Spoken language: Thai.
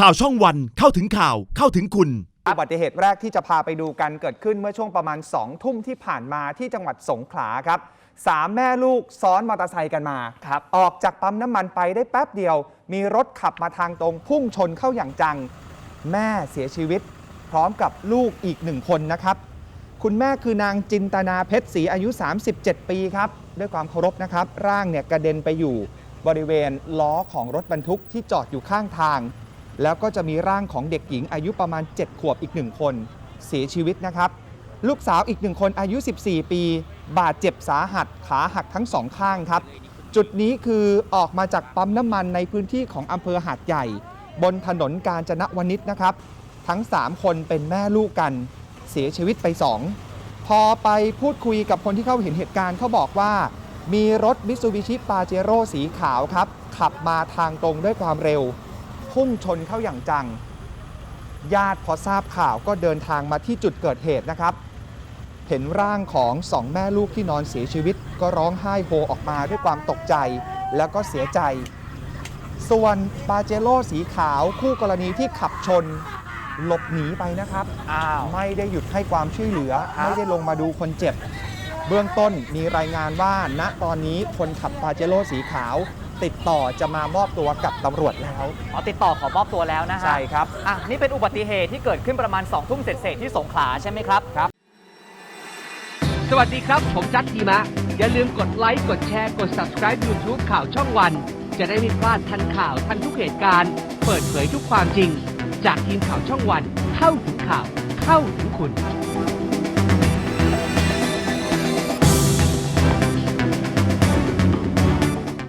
ข่าวช่องวันเข้าถึงข่าวเข้าถึงคุณ อุบัติเหตุแรกที่จะพาไปดูกันเกิดขึ้นเมื่อช่วงประมาณ2ทุ่มที่ผ่านมาที่จังหวัดสงขลาครับสามแม่ลูกซ้อนมอเตอร์ไซค์กันมาครับออกจากปั๊มน้ำมันไปได้แป๊บเดียว มีรถขับมาทางตรงพุ่งชนเข้าอย่างจัง แม่เสียชีวิต พร้อมกับลูกอีกหนึ่งคนนะครับ คุณแม่คือนางจินตนาเพชรศรีอายุ 37 ปีครับ ด้วยความเคารพนะครับ ร่างเนี่ยกระเด็นไปอยู่บริเวณล้อของรถบรรทุกที่จอดอยู่ข้างทาง แล้วก็จะมีร่างของเด็กหญิงอายุประมาณ 7 ขวบอีกหนึ่งคน เสียชีวิตนะครับ ลูกสาวอีกหนึ่งคนอายุ 14 ปี บาดเจ็บสาหัสขาหักทั้งสองข้างครับ จุดนี้คือออกมาจากปั๊มน้ำมันในพื้นที่ของอำเภอหาดใหญ่ บนถนนกาญจนวนิชนะครับ ทั้ง 3 คนเป็นแม่ลูกกัน เสียชีวิตไป 2 พอไปพูดคุยกับคนที่เข้าเห็นเหตุการณ์เขาบอกว่า มีรถมิ t ซูบิชิปาเจโร่สีขาวครับขับมาทางตรงด้วยความเร็ว พุ่งชนเข้าอย่างจัง ญาติพอทราบข่าวก็เดินทางมาที่จุดเกิดเหตุนะครับ เห็นร่างของสองแม่ลูกที่นอนเสียชีวิต ก็ร้องไห้โฮออกมาด้วยความตกใจแล้วก็เสียใจ ส่วนปาเจโร่สีขาวคู่กรณีที่ขับชนหลบหนีไปนะครับ อ้าว ไม่ได้หยุดให้ความช่วยเหลือครับไม่ได้ลงมาดูคนเจ็บ เบื้องต้นมีรายงานว่า ณตอนนี้คนขับปาเจโร่สีขาว ติดต่อจะมามอบตัวกับตำรวจแล้ว อ๋อติดต่อขอมอบตัวแล้วนะฮะใช่ครับ อะนี่เป็นอุบัติเหตุที่เกิดขึ้นประมาณ2องทุ่มเศษๆที่สงขลาใช่ไหมครับสวัสดีครับ ผมจัดทีมะ อย่าลืมกดไลค์ กดแชร์ กด subscribe YouTube ข่าวช่องวัน จะได้ไม่พลาดทันข่าวทันทุกเหตุการณ์ เปิดเผยทุกความจริง จากทีมข่าวช่องวัน เข้าถึงข่าว เข้าถึงคุณ